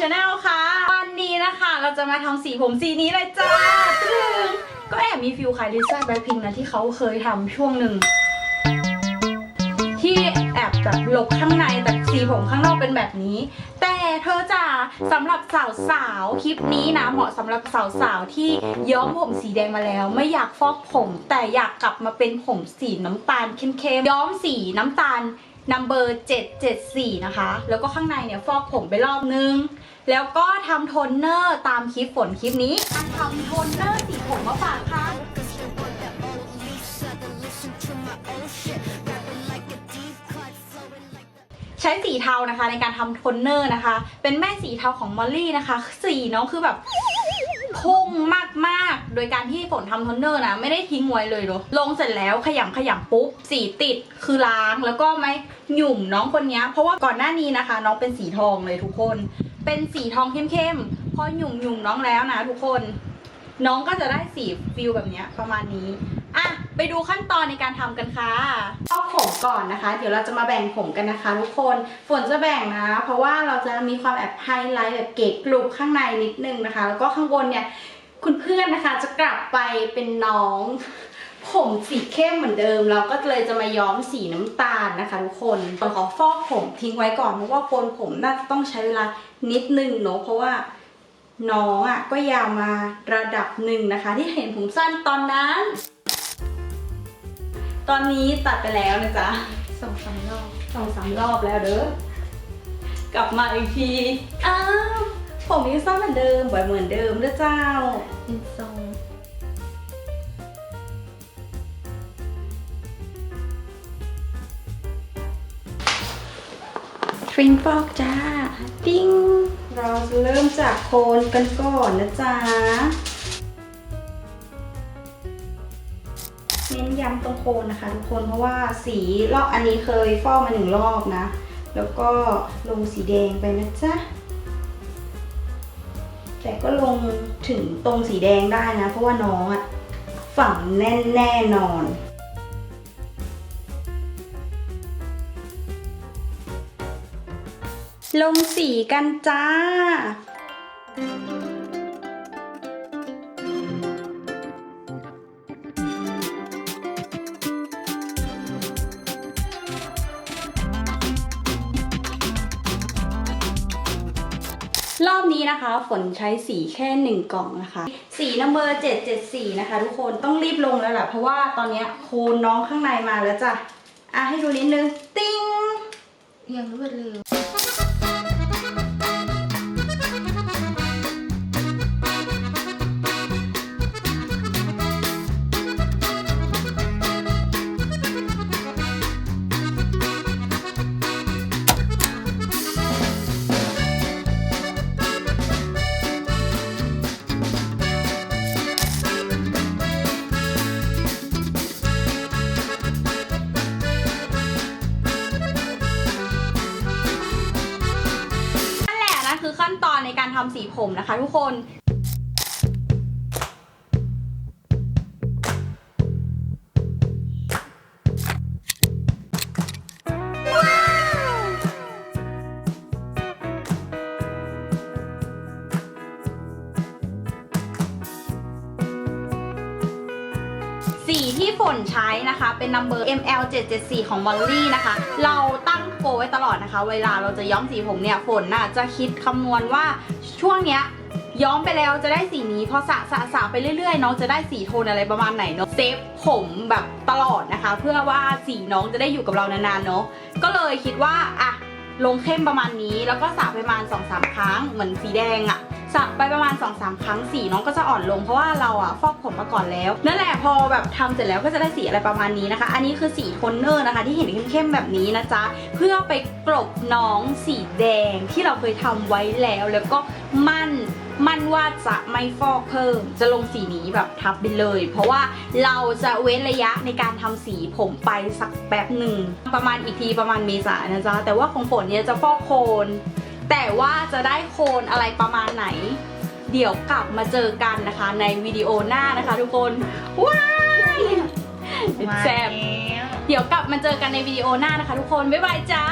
ชาแนลค่ะ วันนี้นะคะ เราจะมาทำสีผมสีนี้เลยจ้าก็แอบมีฟิลคล้ายลิซ่าแบล็คพิงนะที่เขาเคยทำช่วงหนึ่งที่แอบแบบหลบข้างในแต่สีผมข้างนอกเป็นแบบนี้ แต่เธอจ๋าสำหรับสาวๆคลิปนี้นะเหมาะสำหรับสาวๆที่ย้อมผมสีแดงมาแล้ว ไม่อยากฟอกผม แต่อยากกลับมาเป็นผมสีน้ำตาลเข้มๆย้อมสีน้ำตาล นัมเบอร์774 นะคะ แล้วก็ข้างในเนี่ยฟอกผมไปรอบนึง แล้วก็ทำโทนเนอร์ตามคลิปฝนคลิปนี้อันทำโทนเนอร์สีผมมาฝากค่ะใช้สีเทานะคะในการทำโทนเนอร์นะคะ เป็นแม่สีเทาของมอลลี่นะคะ สีน้องคือแบบ พุ่งมากๆ โดยการที่ฝนทำทอนเนอร์นะ ไม่ได้ทิ้งไว้เลยเนอะลงเสร็จแล้วขยำขยำปุ๊บ สีติดคือล้างแล้วก็ไม่หยุ่มน้องคนนี้เพราะว่าก่อนหน้านี้นะคะ น้องเป็นสีทองเลยทุกคน เป็นสีทองเข้มๆพอหยุ่มหยุ่มน้องแล้วนะทุกคน น้องก็จะได้สีฟิลแบบนี้ประมาณนี้ ไปดูขั้นตอนในการทำกันค่ะฟอกผมก่อนนะคะ เดี๋ยวเราจะมาแบ่งผมกันนะคะ ทุกคนฝนจะแบ่งนะ เพราะว่าเราจะมีความแอบไฮไลท์แบบเก๋กลุบข้างในนิดนึงนะคะ แล้วก็ข้างบนเนี่ยคุณเพื่อนนะคะจะกลับไปเป็นน้อง ผมสีเข้มเหมือนเดิม เราก็เลยจะมาย้อมสีน้ำตาลนะคะ ทุกคนเราขอฟอกผมทิ้งไว้ก่อนเพราะว่าโคนผมน่าจะต้องใช้เวลานิดนึงเนอะเพราะว่าน้องอะก็ยาวมาระดับหนึ่งนะคะ ที่เห็นผมสั้นตอนนั้น ตอนนี้ตัดไปแล้วนะจ๊ะสองสามรอบสองสามรอบแล้วเด้อกลับมาอีกทีอ้าวผมยังสั้นเหมือนเดิมบ่อยเหมือนเดิมเด้อเจ้าเป็นทรงทริมฟอกจ้า ปิ้ง เราจะเริ่มจากโคนกันก่อนนะจ๊ะ เน้นย้ำตรงโคนนะคะ ทุกคนเพราะว่าสีรอบอันนี้เคยฟอกมาหนึ่งรอบนะ แล้วก็ลงสีแดงไปนะจ๊ะแต่ก็ลงถึงตรงสีแดงได้นะ เพราะว่าน้องอะฝังแน่นแน่นอนลงสีกันจ้า รอบนี้นะคะ ฝนใช้สีแค่หนึ่งกล่องนะคะ สีนัมเบอร์774 นะคะ ทุกคนต้องรีบลงแล้วแหละเพราะว่าตอนนี้โคนน้องข้างในมาแล้วจ้ะ อะให้ดูนิดนึง ติ้งยังรวดเร็ว ตอนในการทำสีผมนะคะทุกคนสีที่ฝนใช้นะคะ เป็น number ML 774ของ Molly นะคะ เราตั้งโกไว้ตลอดนะคะ เวลาเราจะย้อมสีผมเนี่ย ฝนน่ะจะคิดคำนวณว่า ช่วงเนี้ยย้อมไปแล้วจะได้สีนี้พอสระสระสระไปเรื่อยๆ น้องจะได้สีโทนอะไรประมาณไหนเนาะเซฟผมแบบตลอดนะคะ เพื่อว่าสีน้องจะได้อยู่กับเรานานๆเนาะก็เลยคิดว่าอะลงเข้มประมาณนี้ แล้วก็สระไปประมาณ2-3ครั้งเหมือนสีแดงอะ สระไปประมาณ2-3ครั้งสีน้องก็จะอ่อนลงเพราะว่าเราอะฟอกผมมาก่อนแล้วนั่นแหละพอแบบทำเสร็จแล้วก็จะได้สีอะไรประมาณนี้นะคะ อันนี้คือสีโทนเนอร์นะคะ ที่เห็นเข้มๆแบบนี้นะจ๊ะเพื่อไปกลบน้องสีแดงที่เราเคยทำไว้แล้วแล้วก็มั่นมั่นว่าจะไม่ฟอกเพิ่ม จะลงสีนี้แบบทับไปเลย เพราะว่าเราจะเว้นระยะในการทำสีผมไปสักแป๊บหนึ่งประมาณอีกทีประมาณเมษานะจ๊ะแต่ว่าของฝนเนี่ยจะฟอกโคน แต่ว่าจะได้โคนอะไรประมาณไหน เดี๋ยวกลับมาเจอกันนะคะในวิดีโอหน้านะคะทุกคน ว้ายแซ่บแล้วเดี๋ยวกลับมาเจอกันในวิดีโอหน้านะคะทุกคน บ๊ายบายจ้า